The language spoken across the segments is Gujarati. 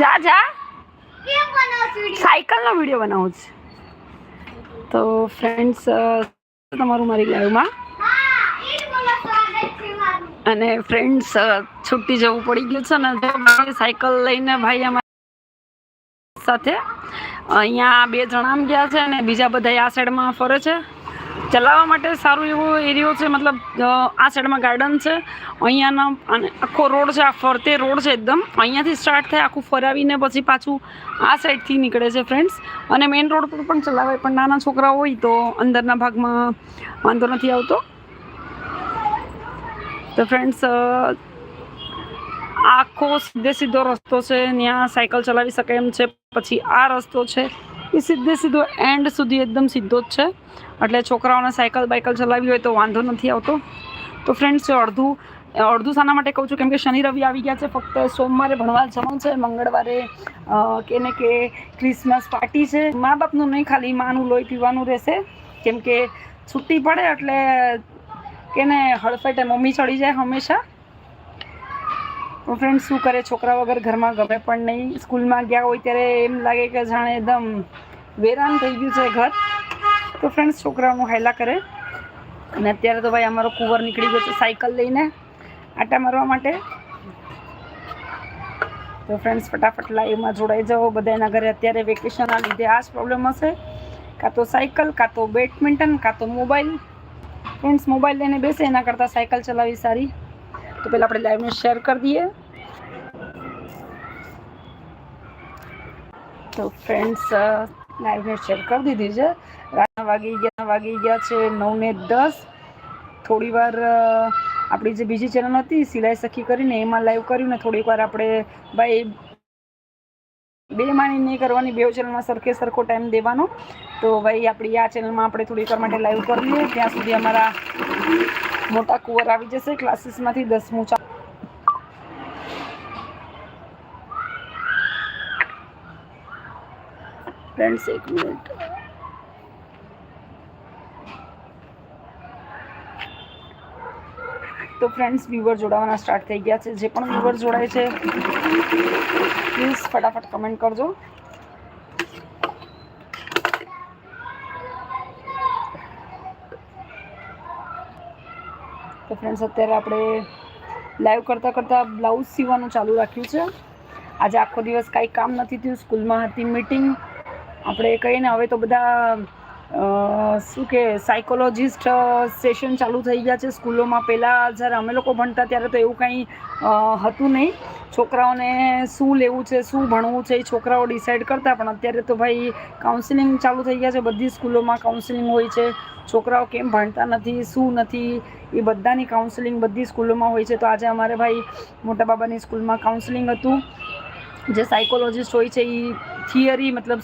જા જા. સાયકલનો વીડિયો બનાવું છે. તો ફ્રેન્ડ્સ તમારું મારી લાઈવમાં. અને ફ્રેન્ડ્સ છૂટી જવું પડી ગયું છે ને મારી સાયકલ લઈને ભાઈ અમારી સાથે. અહીંયા બે જણા ગયા છે અને બીજા બધા આ સાઈડમાં ફરે છે. ચલાવવા માટે સારું એવો એરિયો છે, મતલબ આ સાઈડમાં ગાર્ડન છે. અહીંયાના અને આખો રોડ છે, આ ફરતે રોડ છે એકદમ. અહીંયાથી સ્ટાર્ટ થાય, આખું ફરાવીને પછી પાછું આ સાઈડથી નીકળે છે ફ્રેન્ડ્સ અને મેઇન રોડ પર પણ ચલાવાય, પણ નાના છોકરા હોય તો અંદરના ભાગમાં વાંધો નથી આવતો. તો ફ્રેન્ડ્સ આખો સીધે સીધો રસ્તો છે, ત્યાં સાયકલ ચલાવી શકે એમ છે, પછી આ રસ્તો છે. એ સીધે સીધો એન્ડ સુધી એકદમ સીધો જ છે. એટલે છોકરાઓને સાયકલ બાયકલ ચલાવી હોય તો વાંધો નથી આવતો. તો ફ્રેન્ડ્સ અડધું અડધું શાના માટે કહું છું, કેમ કે શનિ, રવિ આવી ગયા છે, ફક્ત સોમવારે ભણવા જવાનું છે, મંગળવારે કે ને કે ક્રિસમસ પાર્ટી છે. મા બાપનું નહીં, ખાલી માનું, લોહી પીવાનું રહેશે. કેમ કે છુટ્ટી પડે એટલે કે ને હળફેટે મમ્મી ચડી જાય હંમેશા. ફ્રેન્ડ શું કરે? છોકરા વગર ઘરમાં ગમે પણ નહીં, સ્કૂલમાં ગયા હોય ત્યારે એમ લાગે કે જાણે એકદમ વેરાન થઈ ગયું છે ઘર. તો ફ્રેન્ડ્સ છોકરાઓનું હાયલા કરે. અને અત્યારે તો ભાઈ અમારો કુંવર નીકળી ગયો છે સાયકલ લઈને આટા મારવા માટે. તો ફ્રેન્ડ્સ ફટાફટ લાઈવમાં જોડાઈ જાઓ. બધાના ઘરે અત્યારે વેકેશનના લીધે આ જ પ્રોબ્લેમ હશે. કાં તો સાયકલ, કાં તો બેડમિન્ટન કાં તો મોબાઈલ ફ્રેન્ડ્સ મોબાઈલ લઈને બેસે, એના કરતાં સાયકલ ચલાવી સારી. તો પહેલાં આપણે લાઈવને શેર કરી દઈએ. તો ફ્રેન્ડ્સ લાઈવને શેર કરી દીધી છે. રાતના વાગી ગયા વાગી ગયા છે નવ ને દસ. થોડી વાર આપણી જે બીજી ચેનલ હતી, સિલાઈ સખી કરીને એમાં લાઈવ કર્યું ને થોડીક વાર આપણે ભાઈ બે માની નહીં કરવાની, બે ચેનલમાં સરખે સરખો ટાઈમ દેવાનો. તો ભાઈ, આપણી આ ચેનલમાં આપણે થોડીક વાર માટે લાઈવ કરી લઈએ. ત્યાં સુધી અમારા મોટા કુંવર આવી જશે ક્લાસીસમાંથી દસમું ચા ફ્રેન્ડ્સ એક મિનિટ તો ફ્રેન્ડ્સ વ્યુવર જોડાવાના સ્ટાર્ટ થઈ ગયા છે. જે પણ વ્યુવર જોડાય છે પ્લીઝ ફટાફટ કમેન્ટ કરજો. તો ફ્રેન્ડ્સ અત્યારે આપણે લાઈવ કરતાં કરતાં બ્લાઉઝ સીવવાનું ચાલુ રાખ્યું છે. આજે આખો દિવસ કાંઈ કામ નથી થયું સ્કૂલમાં હતી મીટિંગ આપણે કહીને હવે તો બધા શું કે સાયકોલોજિસ્ટ સેશન ચાલુ થઈ ગયા છે સ્કૂલોમાં. પહેલાં જ્યારે અમે લોકો ભણતા ત્યારે તો એવું કંઈ હતું નહીં. છોકરાઓને શું લેવું છે, શું ભણવું છે એ છોકરાઓ ડિસાઈડ કરતા, પણ અત્યારે તો ભાઈ કાઉન્સિલિંગ ચાલુ થઈ ગયા છે. બધી સ્કૂલોમાં કાઉન્સિલિંગ હોય છે. છોકરાઓ કેમ ભણતા નથી, શું નથી, એ બધાની કાઉન્સિલિંગ બધી સ્કૂલોમાં હોય છે. તો આજે અમારે ભાઈ મોટા બાબાની સ્કૂલમાં કાઉન્સિલિંગ હતું. જે સાયકોલોજિસ્ટ હોય છે એ થિયરી મતલબ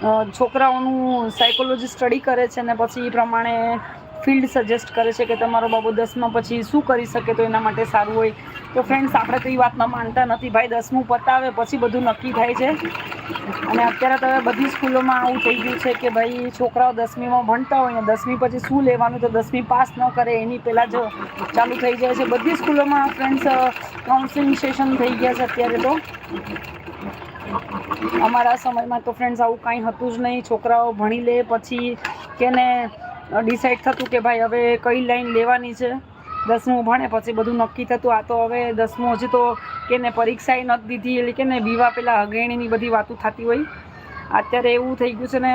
છોકરાઓનું સાયકોલોજી સ્ટડી કરે છે ને પછી એ પ્રમાણે ફિલ્ડ સજેસ્ટ કરે છે કે તમારો બાબો દસમા પછી શું કરી શકે તો એના માટે સારું હોય. તો ફ્રેન્ડ્સ આપણે તો એ વાતમાં માનતા નથી. ભાઈ દસમું પતાવે, પછી બધું નક્કી થાય છે. અને અત્યારે તો બધી સ્કૂલોમાં આવું થઈ ગયું છે કે ભાઈ છોકરાઓ દસમીમાં ભણતા હોય ને દસમી પછી શું લેવાનું તો દસમી પાસ ન કરે, એની પહેલાં જો ચાલુ થઈ જાય છે. બધી સ્કૂલોમાં ફ્રેન્ડ્સ કાઉન્સિલિંગ સેશન થઈ ગયા છે અત્યારે તો. અમારા સમયમાં તો ફ્રેન્ડ્સ આવું કાંઈ હતું જ નહીં. છોકરાઓ ભણી લે, પછી કેને ડિસાઈડ થતું કે ભાઈ હવે કઈ લાઈન લેવાની છે? દસમું ભણે, પછી બધું નક્કી થતું. આ તો હવે દસમું હજી તો કેને પરીક્ષાએ નથી દીધી, એટલે કે ને વિવાહ પેલા અગ્રણીની બધી વાતો થતી હોય. અત્યારે એવું થઈ ગયું છે ને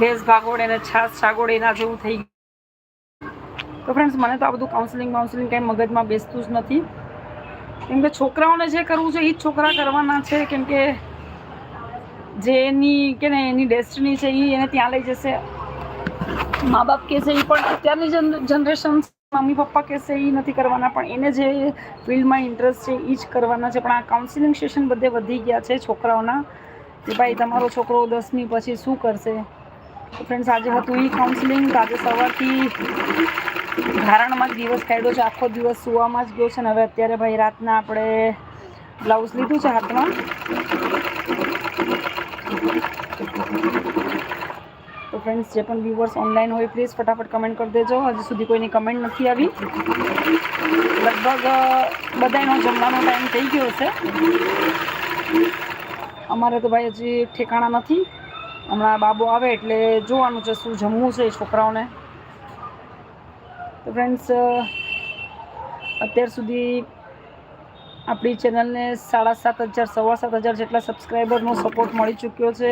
ભેસ ભાગોળ અને છાસ છાગોળ એના જેવું થઈ ગયું. તો ફ્રેન્ડ્સ મને તો આ બધું કાઉન્સિલિંગ કાઉન્સિલિંગ કંઈ મગજમાં બેસતું જ નથી. કેમ કે છોકરાઓને જે કરવું છે એ જ છોકરા કરવાના છે. કેમ કે જે એની કે ને એની ડેસ્ટિની છે એ એને ત્યાં લઈ જશે. મા બાપ કહેશે એ પણ અત્યારની જનરેશન મમ્મી પપ્પા કહેશે એ નથી કરવાના. પણ એને જે ફિલ્ડમાં ઇન્ટરેસ્ટ છે એ જ કરવાના છે. પણ આ કાઉન્સિલિંગ સેશન બધે વધી ગયા છે છોકરાઓના. કે ભાઈ, તમારો છોકરો દસમી પછી શું કરશે? ફ્રેન્ડ્સ આજે હતું એ કાઉન્સિલિંગ આજે સવારથી ધારણમાં જ દિવસ કાઢ્યો છે. આખો દિવસ સુવામાં જ ગયો છે ને હવે અત્યારે ભાઈ રાતના આપણે બ્લાઉઝ લીધું છે હાથમાં. તો ફ્રેન્ડ્સ જે પણ વ્યુઅર્સ ઓનલાઈન હોય પ્લીઝ ફટાફટ કમેન્ટ કરી દેજો. હજી સુધી કોઈની કમેન્ટ નથી આવી. લગભગ બધાનો જમવાનો ટાઈમ થઈ ગયો છે. અમારે તો ભાઈ હજી ઠેકાણા નથી. હમણાં બાબો આવે એટલે જોવાનું છે શું જમવું છે છોકરાઓને. તો ફ્રેન્ડ્સ અત્યાર સુધી આપણી ચેનલને સાડા સાત હજાર, સવા સાત હજાર જેટલા સબસ્ક્રાઈબરનો સપોર્ટ મળી ચૂક્યો છે.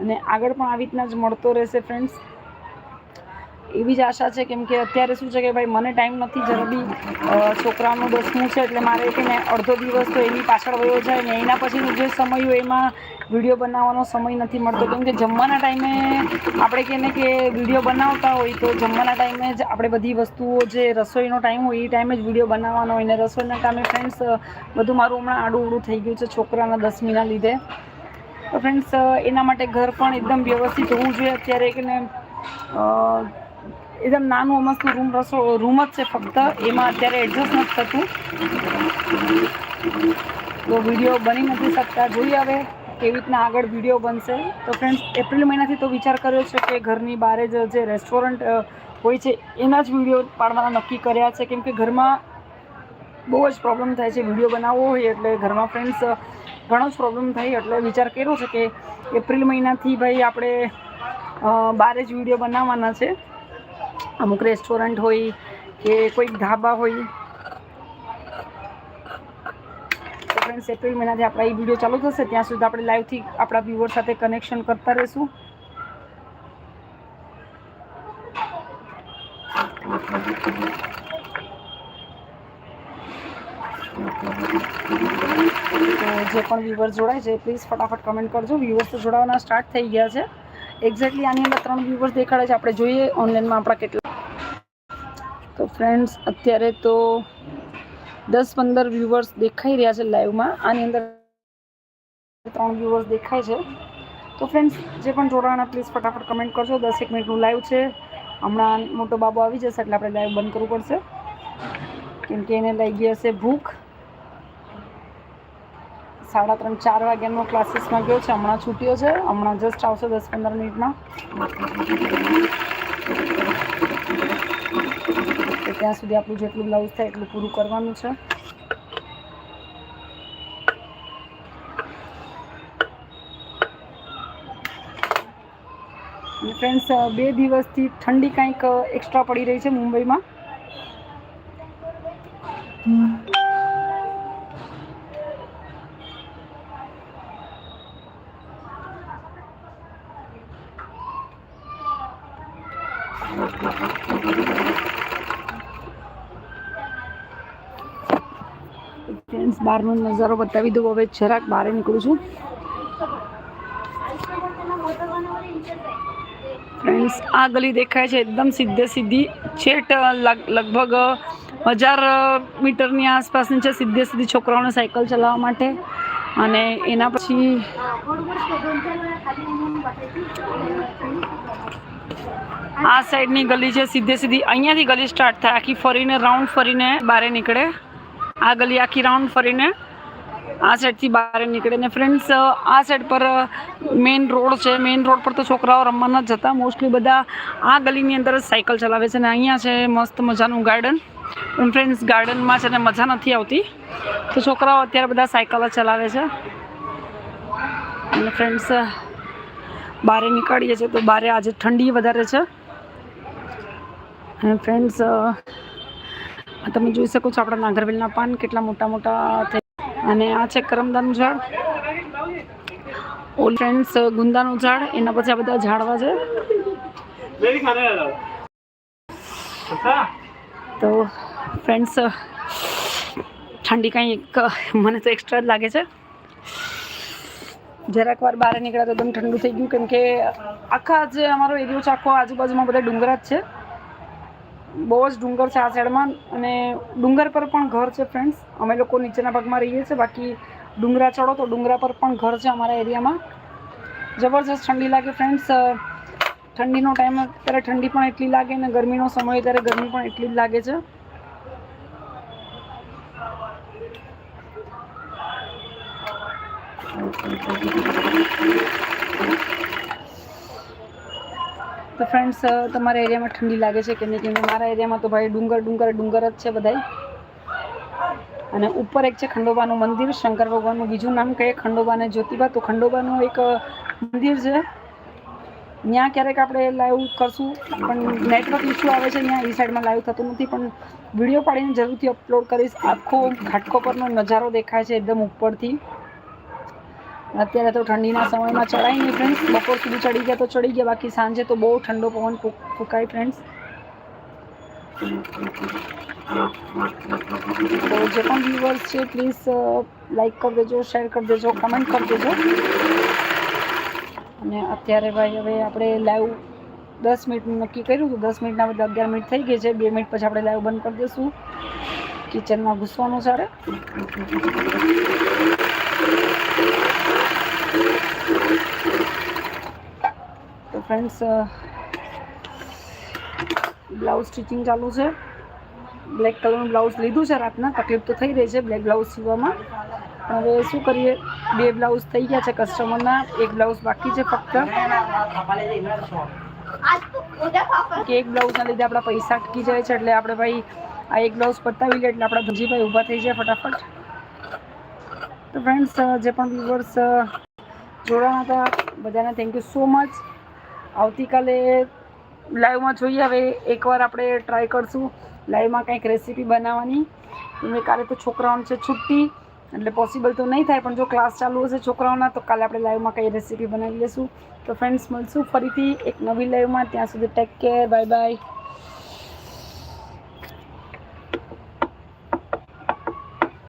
અને આગળ પણ આવી રીતના જ મળતો રહેશે ફ્રેન્ડ્સ એવી જ આશા છે કેમ કે અત્યારે શું છે કે ભાઈ મને ટાઈમ નથી, જરા છોકરાનું દસમું છે એટલે મારે કે ને અડધો દિવસ તો એની પાછળ વયો જાય ને એના પછીનો જે સમય હોય એમાં વીડિયો બનાવવાનો સમય નથી મળતો. કેમ કે જમવાના ટાઈમે આપણે કહે ને કે વીડિયો બનાવતા હોય તો જમવાના ટાઈમે જ આપણે બધી વસ્તુઓ જે રસોઈનો ટાઈમ હોય એ ટાઈમે જ વીડિયો બનાવવાનો હોય ને રસોઈના ટાઈમે ફ્રેન્ડ્સ બધું મારું હમણાં આડું ઉડું થઈ ગયું છે છોકરાના દસમીના લીધે. તો ફ્રેન્ડ્સ એના માટે ઘર પણ એકદમ વ્યવસ્થિત હોવું જોઈએ. અત્યારે કે ને એકદમ નાનું અમસ્ત રૂમ રસો રૂમ જ છે ફક્ત. એમાં અત્યારે એડજસ્ટ નથી થતું. તો વીડિયો બની નથી શકતા. જોઈએ હવે કેવી રીતના આગળ વીડિયો બનશે. તો ફ્રેન્ડ્સ એપ્રિલ મહિનાથી તો વિચાર કર્યો છે કે ઘરની બહાર જ જે રેસ્ટોરન્ટ હોય છે, એના જ વીડિયો પાડવાના નક્કી કર્યા છે. કેમ કે ઘરમાં બહુ જ પ્રોબ્લેમ થાય છે વીડિયો બનાવવો હોય એટલે ઘરમાં ફ્રેન્ડ્સ ઘણો જ પ્રોબ્લેમ થાય. એટલે વિચાર કર્યો છે કે એપ્રિલ મહિનાથી ભાઈ આપણે બહાર જ વીડિયો બનાવવાના છે. અમુક રેસ્ટોરન્ટ હોય કે કોઈક ધાબા હોય. તો ફ્રેન્ડ્સ એપ્રિલ મહિનાથી આપણા એ વીડિયો ચાલુ થશે. ત્યાં સુધી આપણે લાઈવથી આપણા વ્યુઅર સાથે કનેક્શન કરતા રહીશું. જે પણ વ્યુઅર્સ જોડાય છે પ્લીઝ ફટાફટ કમેન્ટ કરજો. વ્યુઅર્સ તો જોડાવાના સ્ટાર્ટ થઈ ગયા છે. એક્ઝેક્ટલી આની અંદર ત્રણ વ્યૂવર્સ દેખાડે છે. આપણે જોઈએ ઓનલાઈનમાં આપણા કેટલા. તો ફ્રેન્ડ્સ અત્યારે તો દસ પંદર વ્યૂવર્સ દેખાઈ રહ્યા છે લાઈવમાં આની અંદર ત્રણ વ્યૂવર્સ દેખાય છે. તો ફ્રેન્ડ્સ જે પણ જોડાવાના પ્લીઝ ફટાફટ કમેન્ટ કરજો. એક મિનિટનું લાઈવ છે. હમણાં મોટો બાબો આવી જશે એટલે આપણે લાઈવ બંધ કરવું પડશે. કેમ કે એને લઈ ગઈ હશે ભૂખ. સાડા ત્રણ, ચાર વાગ્યાનો ક્લાસીસમાં ગયો છે. હમણાં છૂટ્યો છે. હમણાં જસ્ટ આવશે દસ પંદર મિનિટમાં. ત્યાં સુધી આપણું જેટલું બ્લાઉઝ થાય એટલું પૂરું કરવાનું છે. ફ્રેન્ડ્સ બે દિવસથી ઠંડી કાંઈક એક્સ્ટ્રા પડી રહી છે મુંબઈમાં ફ્રેન્ડ્સ બહારનો નજારો બતાવી દઉં. હવે જરાક બહાર નીકળું છું. ફ્રેન્ડ્સ આ ગલી દેખાય છે એકદમ સીધે સીધી. છેટ, લગ- લગભગ હજાર મીટરની આસપાસની છે. સીધે સીધી છોકરાઓને સાયકલ ચલાવવા માટે. અને એના પછી આ સાઈડની ગલી છે. સીધે સીધી અહીંયાથી ગલી સ્ટાર્ટ થાય. આખી ફરીને રાઉન્ડ ફરીને બહાર નીકળે. આ ગલી આખી રાઉન્ડ ફરીને આ સાઈડથી બહાર નીકળે ને ફ્રેન્ડ્સ આ સાઈડ પર મેઇન રોડ છે. મેઇન રોડ પર તો છોકરાઓ રમવા જ જતા. મોસ્ટલી બધા આ ગલીની અંદર જ સાયકલ ચલાવે છે ને અહીંયા છે મસ્ત મજાનું ગાર્ડન ફ્રેન્ડ્સ ગાર્ડનમાં છે ને મજા નથી આવતી. તો છોકરાઓ અત્યારે બધા સાયકલ ચલાવે છે. અને ફ્રેન્ડ્સ બહારે નીકળીએ છીએ તો બહારે આજે ઠંડી વધારે છે. અને ફ્રેન્ડ્સ તમે જોઈ શકો છો આપણા નાગરવેલના પાન કેટલા મોટા મોટા થઈ અને આ છે કરમદાનું ઝાડ. ઓલ ફ્રેન્ડ્સ ગુંદાનું ઝાડ. એના પછી આ બધા ઝાડવા છે. તો ફ્રેન્ડ્સ ઠંડી કંઈક મને તો એક્સ્ટ્રા જ લાગે છે. જરાક વાર બહાર નીકળ્યા તો એકદમ ઠંડુ થઈ ગયું. કેમ કે આખા જે અમારો એરિયો છે, આખો આજુબાજુમાં બધા ડુંગરા જ છે. બહુ જ ડુંગર છે આ સાઈડમાં અને ડુંગર પર પણ ઘર છે ફ્રેન્ડ્સ અમે લોકો નીચેના ભાગમાં રહીએ છીએ, બાકી ડુંગરા ચડો તો ડુંગરા પર પણ ઘર છે અમારા એરિયામાં. જબરજસ્ત ઠંડી લાગે ફ્રેન્ડ્સ ઠંડીનો ટાઈમ ત્યારે ઠંડી પણ એટલી લાગે અને ગરમીનો સમય ત્યારે ગરમી પણ એટલી જ લાગે છે. તો ફ્રેન્ડ્સ તમારા એરિયામાં ઠંડી લાગે છે કે નહીં? કેમ મારા એરિયામાં તો ભાઈ ડુંગર ડુંગર ડુંગર જ છે બધાય. અને ઉપર એક છે ખંડોબાનું મંદિર, શંકર ભગવાનનું બીજું નામ કહે ખંડોબાને જ્યોતિબા. તો ખંડોબાનું એક મંદિર છે. ત્યાં ક્યારેક આપણે લાઈવ કરશું, પણ નેટવર્ક ઇસ્યુ આવે છે ત્યાં એ સાઈડમાં લાઈવ થતું નથી. પણ વીડિયો પાડીને જરૂરથી અપલોડ કરીશ. આખો ઘાટકો પરનો નજારો દેખાય છે એકદમ ઉપરથી. અત્યારે તો ઠંડીના સમયમાં ચડાય નહીં ફ્રેન્ડ્સ બપોર સુધી ચડી ગયા તો ચડી ગયા, બાકી સાંજે તો બહુ ઠંડો પવન ફૂંક- ફૂંકાય ફ્રેન્ડ્સ તો જે પણ વ્યુઅર્સ છે પ્લીઝ લાઈક કરી દેજો શેર કરી દેજો કમેન્ટ કરી દેજો. અને અત્યારે ભાઈ હવે આપણે લાઈવ દસ મિનિટનું નક્કી કર્યું હતું દસ મિનિટના બધા અગિયાર મિનિટ થઈ ગઈ છે. બે મિનિટ પછી આપણે લાઈવ બંધ કરી દઈશું કિચનમાં ઘૂસવાનું સારે ફ્રેન્ડ્સ બ્લાઉઝ સ્ટિચિંગ ચાલુ છે. બ્લેક કલરનું બ્લાઉઝ લીધું છે રાતના. તકલીફ તો થઈ રહી છે બ્લેક બ્લાઉઝ સીવવામાં. હવે શું કરીએ? બે બ્લાઉઝ થઈ ગયા છે કસ્ટમરના એક બ્લાઉઝ બાકી છે ફક્ત. કે એક બ્લાઉઝના લીધે આપણા પૈસા અટકી જાય છે એટલે આપણે ભાઈ આ એક બ્લાઉઝ પતાવી લે એટલે આપણા ભજીભાઈ ઊભા થઈ જાય ફટાફટ. તો ફ્રેન્ડ્સ જે પણ વ્યુઅર્સ જોડાણા હતા, બધાને થેન્ક યુ સો મચ આવતીકાલે લાઈવમાં જોઈએ. હવે એકવાર આપણે ટ્રાય કરશું. લાઈવમાં કંઈક રેસીપી બનાવવાની. મેં કાલે તો છોકરાઓને છે છુટ્ટી, એટલે પોસિબલ તો નહીં થાય, પણ જો ક્લાસ ચાલુ હશે છોકરાઓના, તો કાલે આપણે લાઈવમાં કઈ રેસીપી બનાવી લેશું. તો ફ્રેન્ડ્સ મળશું ફરીથી એક નવી લાઈવમાં. ત્યાં સુધી ટેક કેર બાય બાય